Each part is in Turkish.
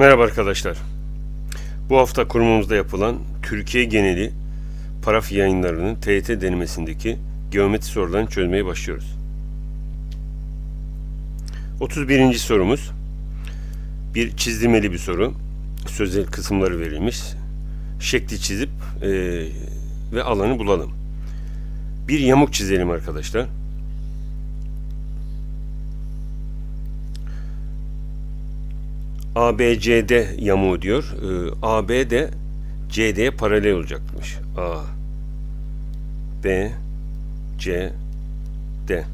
Merhaba arkadaşlar. Bu hafta kurumumuzda yapılan Türkiye geneli paraf yayınlarının TYT denemesindeki geometri sorularını çözmeye başlıyoruz. 31. sorumuz bir çizdirmeli bir soru. Sözel kısımları verilmiş. Şekli çizip eee, ve alanı bulalım. Bir yamuk çizelim arkadaşlar. ABCD yamuğu diyor. Ee, AB de CD'ye paralel olacakmış. A B C D.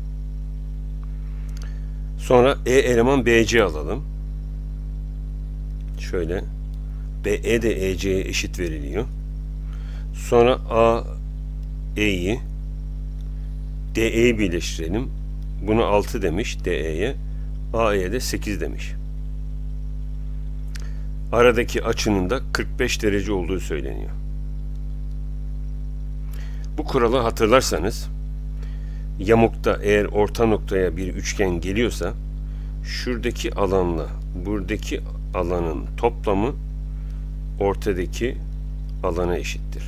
Sonra E eleman BC alalım. Şöyle BE de EC'ye eşit veriliyor. Sonra A E'yi DE'yi birleştirelim. Bunu 6 demiş DE'ye. AE'ye de 8 demiş aradaki açının da 45 derece olduğu söyleniyor. Bu kuralı hatırlarsanız yamukta eğer orta noktaya bir üçgen geliyorsa şuradaki alanla buradaki alanın toplamı ortadaki alana eşittir.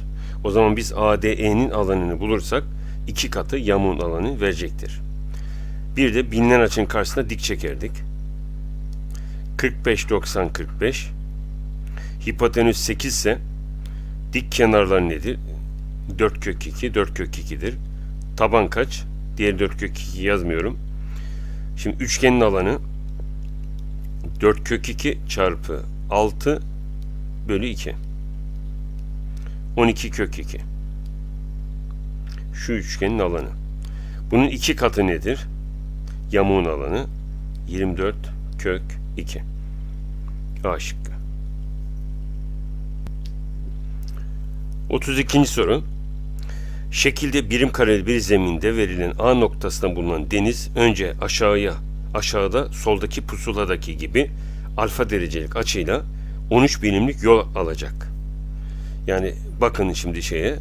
O zaman biz ADE'nin alanını bulursak iki katı yamuğun alanı verecektir. Bir de bilinen açının karşısına dik çekerdik. 45 90 45 Hipotenüs 8 ise dik kenarlar nedir? 4 kök 2, 4 kök 2'dir. Taban kaç? Diğer 4 kök 2 yazmıyorum. Şimdi üçgenin alanı 4 kök 2 çarpı 6 bölü 2. 12 kök 2. Şu üçgenin alanı. Bunun iki katı nedir? Yamuğun alanı 24 kök 2. A şıkkı. 32. soru. Şekilde birim kareli bir zeminde verilen A noktasında bulunan deniz önce aşağıya, aşağıda soldaki pusuladaki gibi alfa derecelik açıyla 13 birimlik yol alacak. Yani bakın şimdi şeye,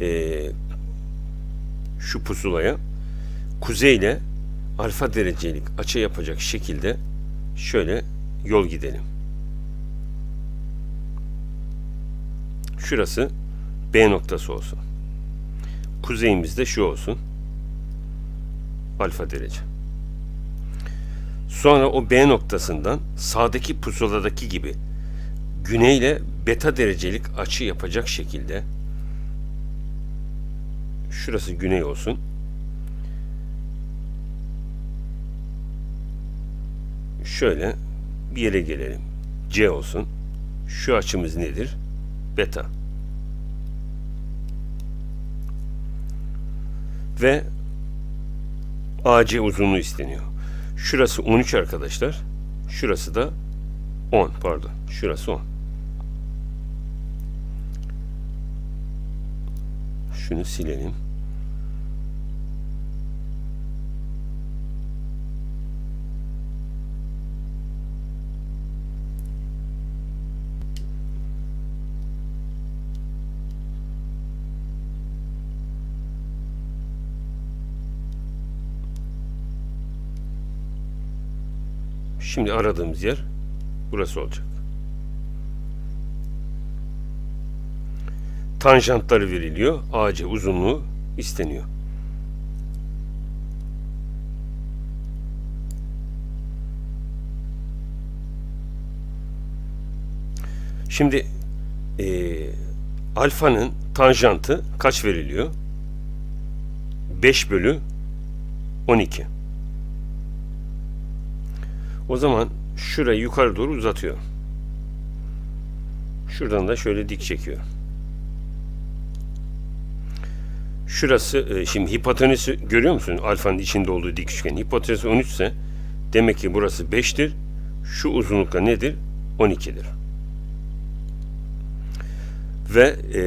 eee, şu pusulaya kuzeyle alfa derecelik açı yapacak şekilde şöyle yol gidelim. Şurası B noktası olsun. Kuzeyimizde şu olsun. Alfa derece. Sonra o B noktasından sağdaki pusuladaki gibi güneyle beta derecelik açı yapacak şekilde şurası güney olsun. Şöyle bir yere gelelim. C olsun. Şu açımız nedir? Beta. Ve AC uzunluğu isteniyor. Şurası 13 arkadaşlar. Şurası da 10 pardon. Şurası 10. Şunu silelim. Şimdi aradığımız yer burası olacak. Tanjantları veriliyor. AC uzunluğu isteniyor. Şimdi eee alfanın tanjantı kaç veriliyor? 5 bölü 12. O zaman şurayı yukarı doğru uzatıyor. Şuradan da şöyle dik çekiyor. Şurası e, şimdi hipotenüsü görüyor musun? Alfanın içinde olduğu dik üçgen. Hipotenüsü 13 ise demek ki burası 5'tir. Şu uzunlukta nedir? 12'dir. Ve e,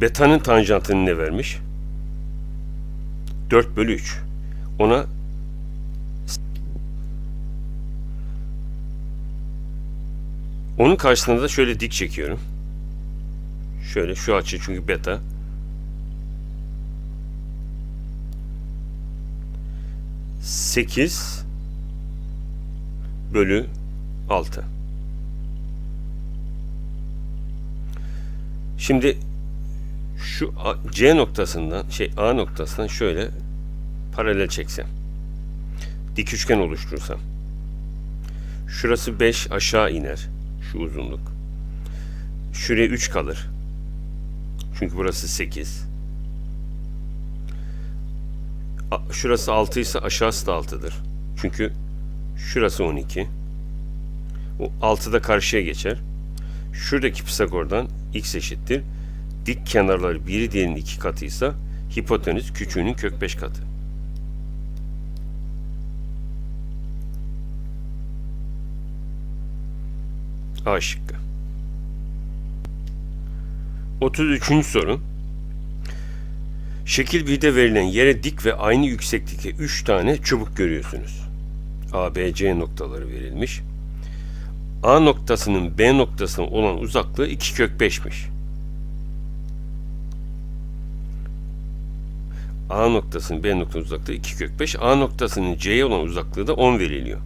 beta'nın tanjantını ne vermiş? 4 bölü 3. Ona Onun karşısında da şöyle dik çekiyorum. Şöyle şu açı çünkü beta. Sekiz bölü 6. Şimdi şu C noktasından şey A noktasından şöyle paralel çeksem. Dik üçgen oluşturursam. Şurası 5 aşağı iner. Şu uzunluk. Şuraya 3 kalır. Çünkü burası 8. A- Şurası 6 ise aşağısı da 6'dır. Çünkü şurası 12. O 6 da karşıya geçer. Şuradaki Pisagor'dan x eşittir. Dik kenarları biri diğerinin iki katıysa hipotenüs küçüğünün kök 5 katı. A şıkkı. 33. soru. Şekil 1'de verilen yere dik ve aynı yükseklikte 3 tane çubuk görüyorsunuz. A, B, C noktaları verilmiş. A noktasının B noktasına olan uzaklığı 2 kök 5'miş. A noktasının B noktasının uzaklığı 2 kök 5. A noktasının C'ye olan uzaklığı da 10 veriliyor.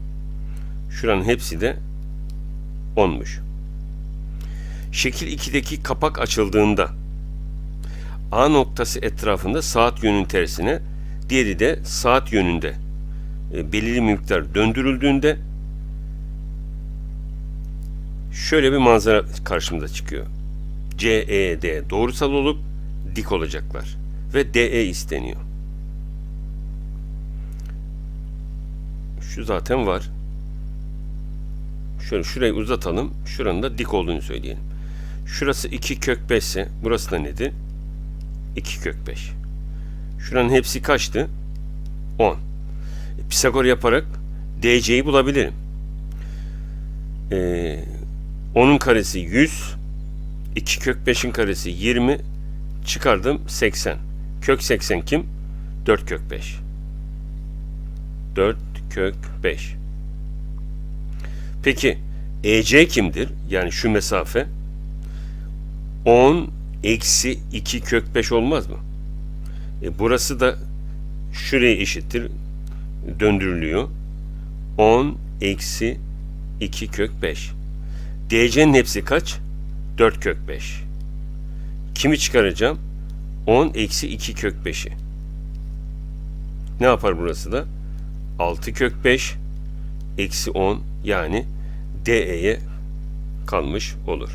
Şuranın hepsi de 10'muş. Şekil 2'deki kapak açıldığında A noktası etrafında saat yönünün tersine, diğeri de saat yönünde e, belirli miktar döndürüldüğünde şöyle bir manzara karşımıza çıkıyor. C, E, D doğrusal olup dik olacaklar ve DE isteniyor. Şu zaten var. Şöyle şurayı uzatalım. Şuranın da dik olduğunu söyleyelim. Şurası 2 kök 5 ise burası da nedir? 2 kök 5. Şuranın hepsi kaçtı? 10. E, Pisagor yaparak DC'yi bulabilirim. Ee, 10'un karesi 100. 2 kök 5'in karesi 20. Çıkardım 80. Kök 80 kim? 4 kök 5. 4 kök 5. Peki EC kimdir? Yani şu mesafe 10 eksi 2 kök 5 olmaz mı? E burası da şuraya eşittir. Döndürülüyor. 10 eksi 2 kök 5. DC'nin hepsi kaç? 4 kök 5. Kimi çıkaracağım? 10 eksi 2 kök 5'i. Ne yapar burası da? 6 kök 5 eksi 10 yani DE'ye kalmış olur.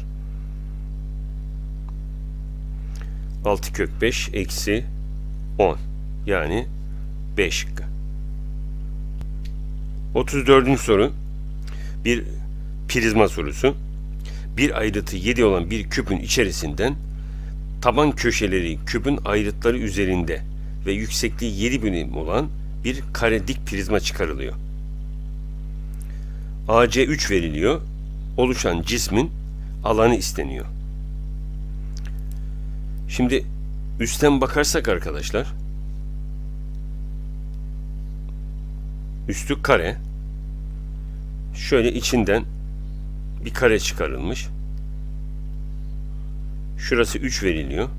6 kök 5 eksi 10 yani 5 şıkkı. 34. soru bir prizma sorusu. Bir ayrıtı 7 olan bir küpün içerisinden taban köşeleri küpün ayrıtları üzerinde ve yüksekliği 7 birim olan bir kare dik prizma çıkarılıyor. AC3 veriliyor. Oluşan cismin alanı isteniyor. Şimdi üstten bakarsak arkadaşlar üstü kare şöyle içinden bir kare çıkarılmış. Şurası 3 veriliyor.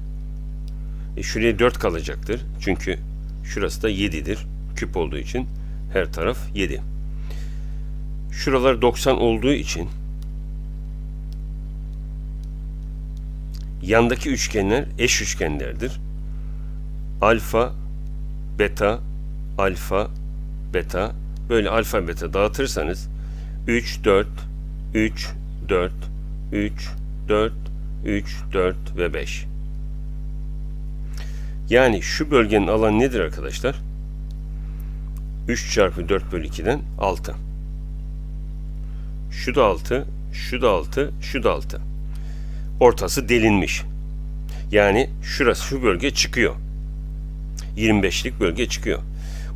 E şuraya 4 kalacaktır. Çünkü şurası da 7'dir. Küp olduğu için her taraf 7. Şuralar 90 olduğu için yandaki üçgenler eş üçgenlerdir. Alfa, beta, alfa, beta böyle alfa beta dağıtırsanız 3 4 3 4 3 4 3 4 ve 5. Yani şu bölgenin alanı nedir arkadaşlar? 3 çarpı 4 bölü 2'den 6. Şu da 6, şu da 6, şu da 6. Ortası delinmiş. Yani şurası şu bölge çıkıyor. 25'lik bölge çıkıyor.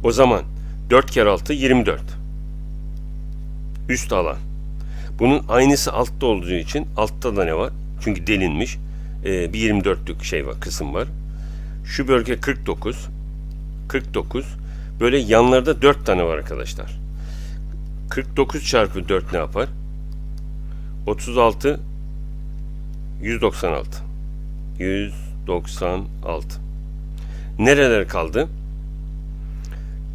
O zaman 4 kere 6 24. Üst alan. Bunun aynısı altta olduğu için altta da ne var? Çünkü delinmiş. Ee, bir 24'lük şey var, kısım var. Şu bölge 49. 49. Böyle yanlarda 4 tane var arkadaşlar. 49 çarpı 4 ne yapar? 36 196. 196. Nereler kaldı?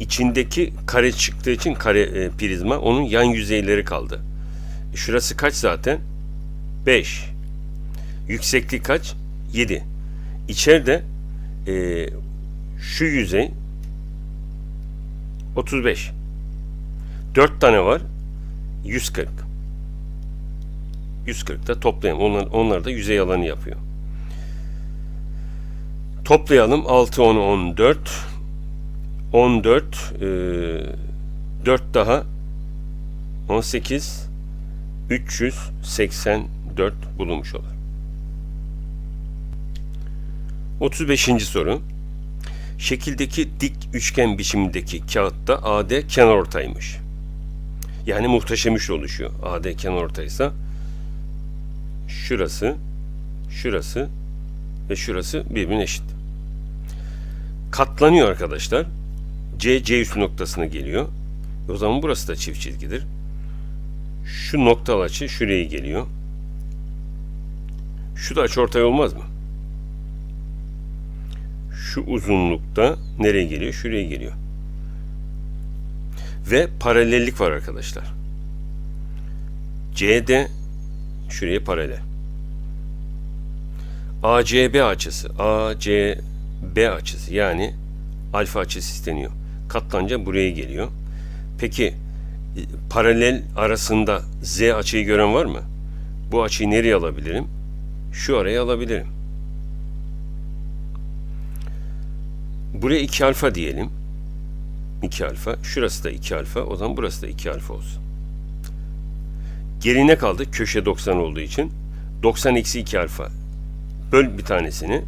İçindeki kare çıktığı için kare e, prizma onun yan yüzeyleri kaldı. Şurası kaç zaten? 5. Yükseklik kaç? 7. İçeride e, şu yüzey 35. 4 tane var. 140. 140 da toplayalım. Onlar, onlar da yüzey alanı yapıyor. Toplayalım. 6, 10, 14. 14. E, 4 daha 18. 384 bulunmuş olur. 35. soru. Şekildeki dik üçgen biçimindeki kağıtta AD kenarortaymış. Yani muhteşem üçlü oluşuyor. AD kenarortaysa şurası, şurası ve şurası birbirine eşit. Katlanıyor arkadaşlar. C, C üstü noktasına geliyor. O zaman burası da çift çizgidir. Şu noktalı açı şuraya geliyor. Şu da açıortay olmaz mı? Şu uzunlukta nereye geliyor? Şuraya geliyor. Ve paralellik var arkadaşlar. CD şuraya paralel. ACB açısı, ACB açısı yani alfa açısı isteniyor. Katlanca buraya geliyor. Peki paralel arasında Z açıyı gören var mı? Bu açıyı nereye alabilirim? Şu araya alabilirim. Buraya 2 alfa diyelim. 2 alfa. Şurası da 2 alfa. O zaman burası da 2 alfa olsun. Geri ne kaldı? Köşe 90 olduğu için. 90 eksi 2 alfa. Böl bir tanesini.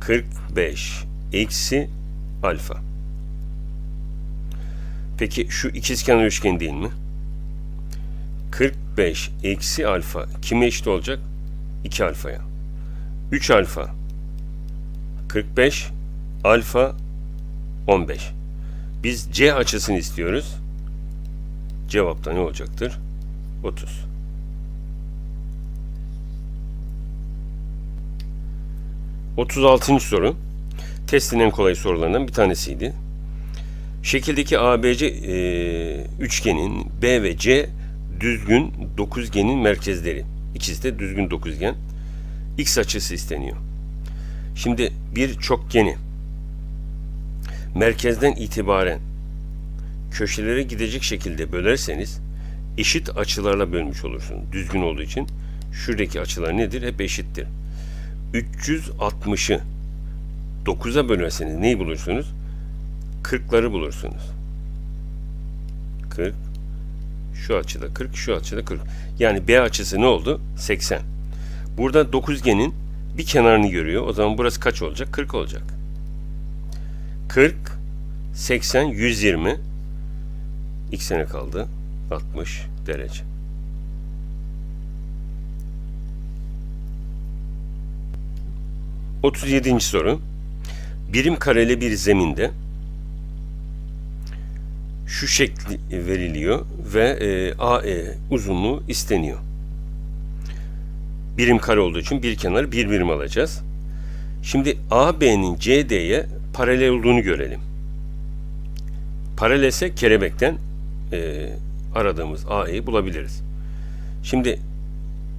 45 eksi alfa. Peki şu ikizkenar üçgen değil mi? 45 eksi alfa kime eşit olacak? 2 alfaya. 3 alfa 45 alfa 15. Biz C açısını istiyoruz. Cevapta ne olacaktır? 30. Otuz altıncı soru. Testin en kolay sorularından bir tanesiydi. Şekildeki ABC e, üçgenin B ve C düzgün dokuzgenin merkezleri. İkisi de düzgün dokuzgen. X açısı isteniyor. Şimdi bir çokgeni merkezden itibaren köşelere gidecek şekilde bölerseniz eşit açılarla bölmüş olursun. Düzgün olduğu için şuradaki açılar nedir? Hep eşittir. 360'ı 9'a bölerseniz neyi bulursunuz? 40'ları bulursunuz. 40 şu açıda 40, şu açıda 40. Yani B açısı ne oldu? 80. Burada dokuzgenin bir kenarını görüyor. O zaman burası kaç olacak? 40 olacak. 40, 80, 120. İki sene kaldı. 60 derece. Otuz yedinci soru. Birim kareli bir zeminde şu şekli veriliyor ve e, AE uzunluğu isteniyor. Birim kare olduğu için bir kenarı bir birim alacağız. Şimdi AB'nin CD'ye paralel olduğunu görelim. Paralelse kelebekten e, aradığımız AE'yi bulabiliriz. Şimdi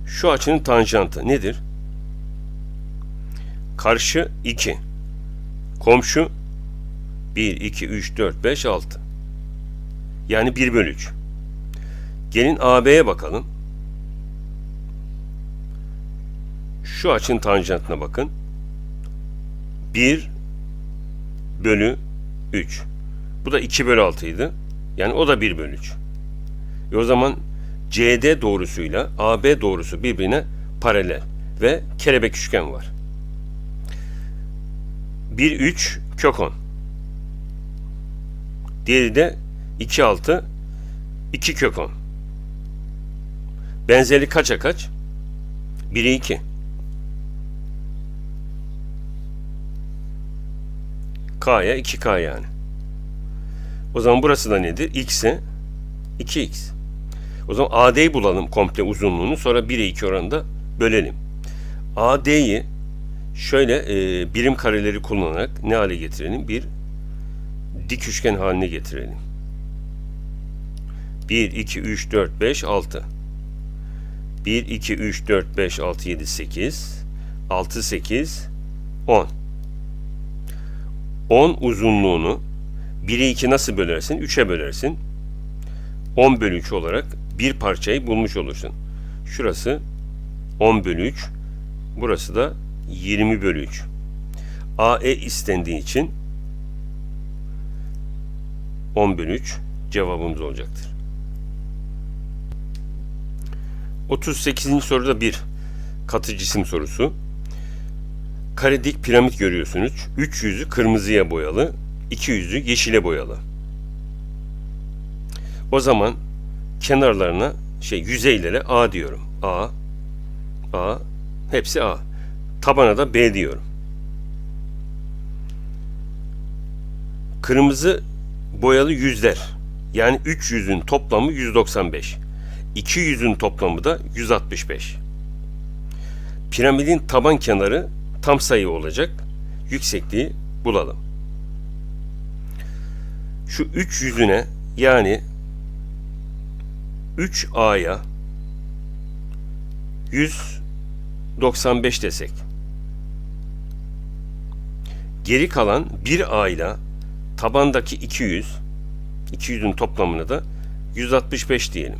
şu açının tanjantı nedir? Karşı 2. Komşu 1, 2, 3, 4, 5, 6. Yani 1 bölü 3. Gelin AB'ye bakalım. Şu açının tanjantına bakın. 1 bölü 3. Bu da 2 bölü 6 idi. Yani o da 1 bölü 3. E o zaman CD doğrusuyla AB doğrusu birbirine paralel ve kelebek üçgen var. 1 3 kök 10. Diğeri de 2 6 2 kök 10. Benzerlik kaça kaç? 1'e 2. K'ya 2K yani. O zaman burası da nedir? X'e 2X. O zaman AD'yi bulalım komple uzunluğunu. Sonra 1'e 2 oranında bölelim. AD'yi şöyle e, birim kareleri kullanarak ne hale getirelim? Bir dik üçgen haline getirelim. 1, 2, 3, 4, 5, 6. 1, 2, 3, 4, 5, 6, 7, 8. 6, 8, 10. 10 uzunluğunu 1'e 2 nasıl bölersin? 3'e bölersin. 10 bölü 3 olarak bir parçayı bulmuş olursun. Şurası 10 bölü 3. Burası da 20 bölü 3. AE istendiği için 10 bölü 3 cevabımız olacaktır. 38. soruda bir katı cisim sorusu. Karedik piramit görüyorsunuz. 3 yüzü kırmızıya boyalı, 2 yüzü yeşile boyalı. O zaman kenarlarına şey yüzeylere A diyorum. A, A, hepsi A. Tabana da B diyorum. Kırmızı boyalı yüzler. Yani 3 yüzün toplamı 195. 2 yüzün toplamı da 165. Piramidin taban kenarı tam sayı olacak. Yüksekliği bulalım. Şu 3 yüzüne yani 3A'ya 195 desek. Geri kalan 1A ile tabandaki 200 200'ün toplamını da 165 diyelim.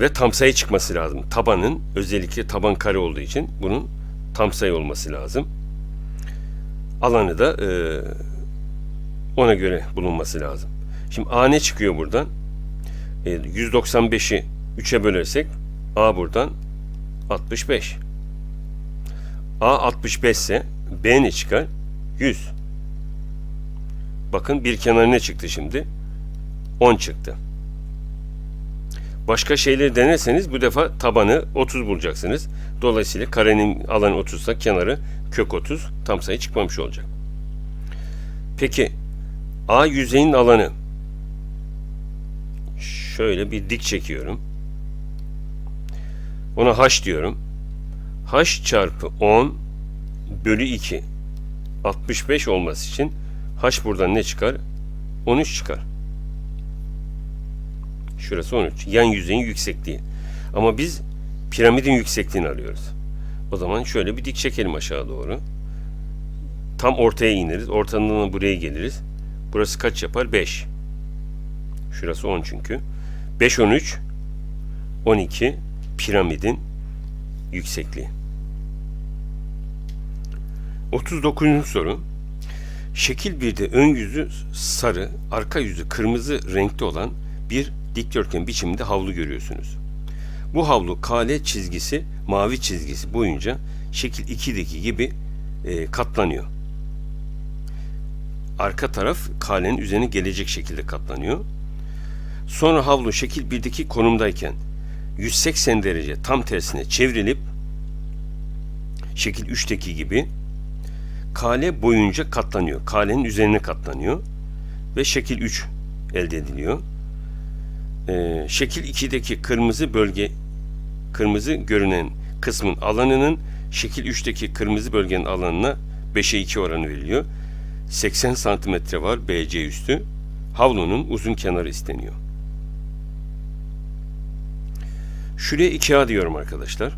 Ve tam sayı çıkması lazım. Tabanın özellikle taban kare olduğu için bunun tam sayı olması lazım. Alanı da e, ona göre bulunması lazım. Şimdi A ne çıkıyor buradan? E, 195'i 3'e bölersek A buradan 65. A 65 ise B ne çıkar? 100. Bakın bir kenar ne çıktı şimdi? 10 çıktı. Başka şeyleri denerseniz bu defa tabanı 30 bulacaksınız. Dolayısıyla karenin alanı 30 ise kenarı kök 30 tam sayı çıkmamış olacak. Peki A yüzeyinin alanı şöyle bir dik çekiyorum. Ona h diyorum. h çarpı 10 bölü 2 65 olması için h buradan ne çıkar? 13 çıkar. Şurası 13. Yan yüzeyin yüksekliği. Ama biz piramidin yüksekliğini arıyoruz. O zaman şöyle bir dik çekelim aşağı doğru. Tam ortaya ineriz. Ortadan buraya geliriz. Burası kaç yapar? 5. Şurası 10 çünkü. 5, 13, 12 piramidin yüksekliği. 39. soru. Şekil 1'de ön yüzü sarı, arka yüzü kırmızı renkte olan bir dikdörtgen biçiminde havlu görüyorsunuz. Bu havlu kale çizgisi, mavi çizgisi boyunca şekil 2'deki gibi e, katlanıyor. Arka taraf kalenin üzerine gelecek şekilde katlanıyor. Sonra havlu şekil 1'deki konumdayken 180 derece tam tersine çevrilip şekil 3'teki gibi kale boyunca katlanıyor. Kalenin üzerine katlanıyor ve şekil 3 elde ediliyor. Ee, şekil 2'deki kırmızı bölge kırmızı görünen kısmın alanının şekil 3'teki kırmızı bölgenin alanına 5'e 2 oranı veriliyor. 80 santimetre var BC üstü. Havlunun uzun kenarı isteniyor. Şuraya 2A diyorum arkadaşlar.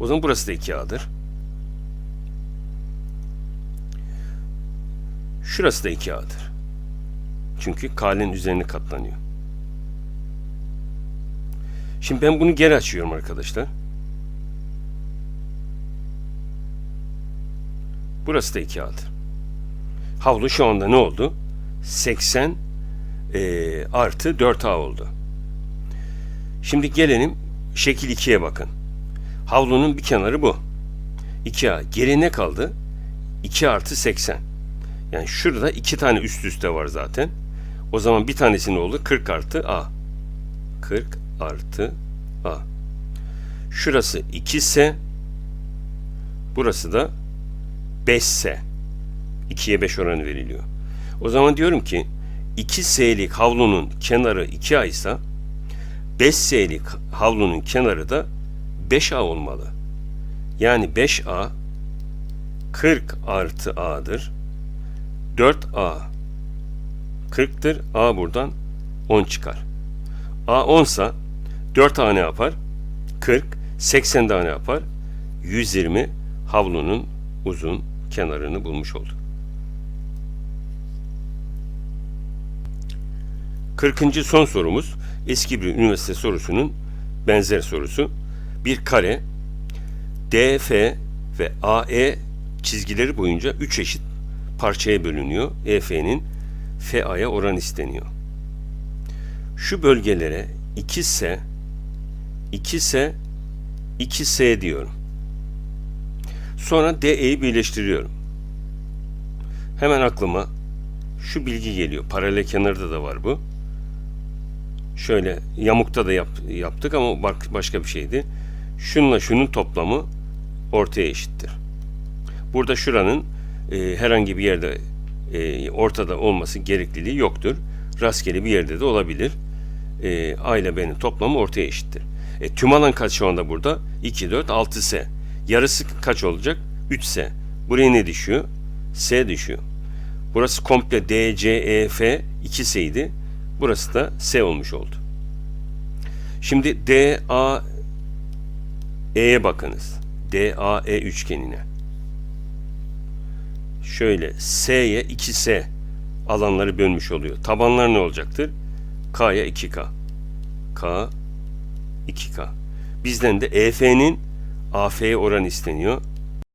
O zaman burası da 2A'dır. Şurası da 2A'dır. Çünkü kalenin üzerine katlanıyor. Şimdi ben bunu geri açıyorum arkadaşlar. Burası da 2A'dır. Havlu şu anda ne oldu? 80 e, artı 4A oldu. Şimdi gelelim şekil 2'ye bakın. Havlunun bir kenarı bu. 2A. Geri ne kaldı? 2 artı 80. Yani şurada iki tane üst üste var zaten. O zaman bir tanesi ne oldu? 40 artı A. 40 artı A. Şurası 2 ise burası da 5 ise 2'ye 5 oranı veriliyor. O zaman diyorum ki 2S'lik havlunun kenarı 2A ise 5S'lik havlunun kenarı da 5A olmalı. Yani 5A 40 artı A'dır. 4A 40'tır. A buradan 10 çıkar. A 10 sa 4 A ne yapar? 40. 80 tane yapar. 120 havlunun uzun kenarını bulmuş olduk. 40. son sorumuz eski bir üniversite sorusunun benzer sorusu. Bir kare DF ve AE çizgileri boyunca 3 eşit parçaya bölünüyor. EF'nin FA'ya oran isteniyor. Şu bölgelere 2S 2S 2S diyorum. Sonra DE'yi birleştiriyorum. Hemen aklıma şu bilgi geliyor. Paralel kenarda da var bu. Şöyle yamukta da yap, yaptık ama başka bir şeydi. Şununla şunun toplamı ortaya eşittir. Burada şuranın e, herhangi bir yerde e, ortada olması gerekliliği yoktur. Rastgele bir yerde de olabilir. E, A ile B'nin toplamı ortaya eşittir. E, tüm alan kaç şu anda burada? 2, 4, 6 S. Yarısı kaç olacak? 3 S. Buraya ne düşüyor? S düşüyor. Burası komple D, C, E, F 2 S idi. Burası da S olmuş oldu. Şimdi D, A, E'ye bakınız. D, A, E üçgenine. Şöyle S'ye 2S alanları bölmüş oluyor. Tabanlar ne olacaktır? K'ya 2K. K 2K. Bizden de EF'nin AF'ye oran isteniyor.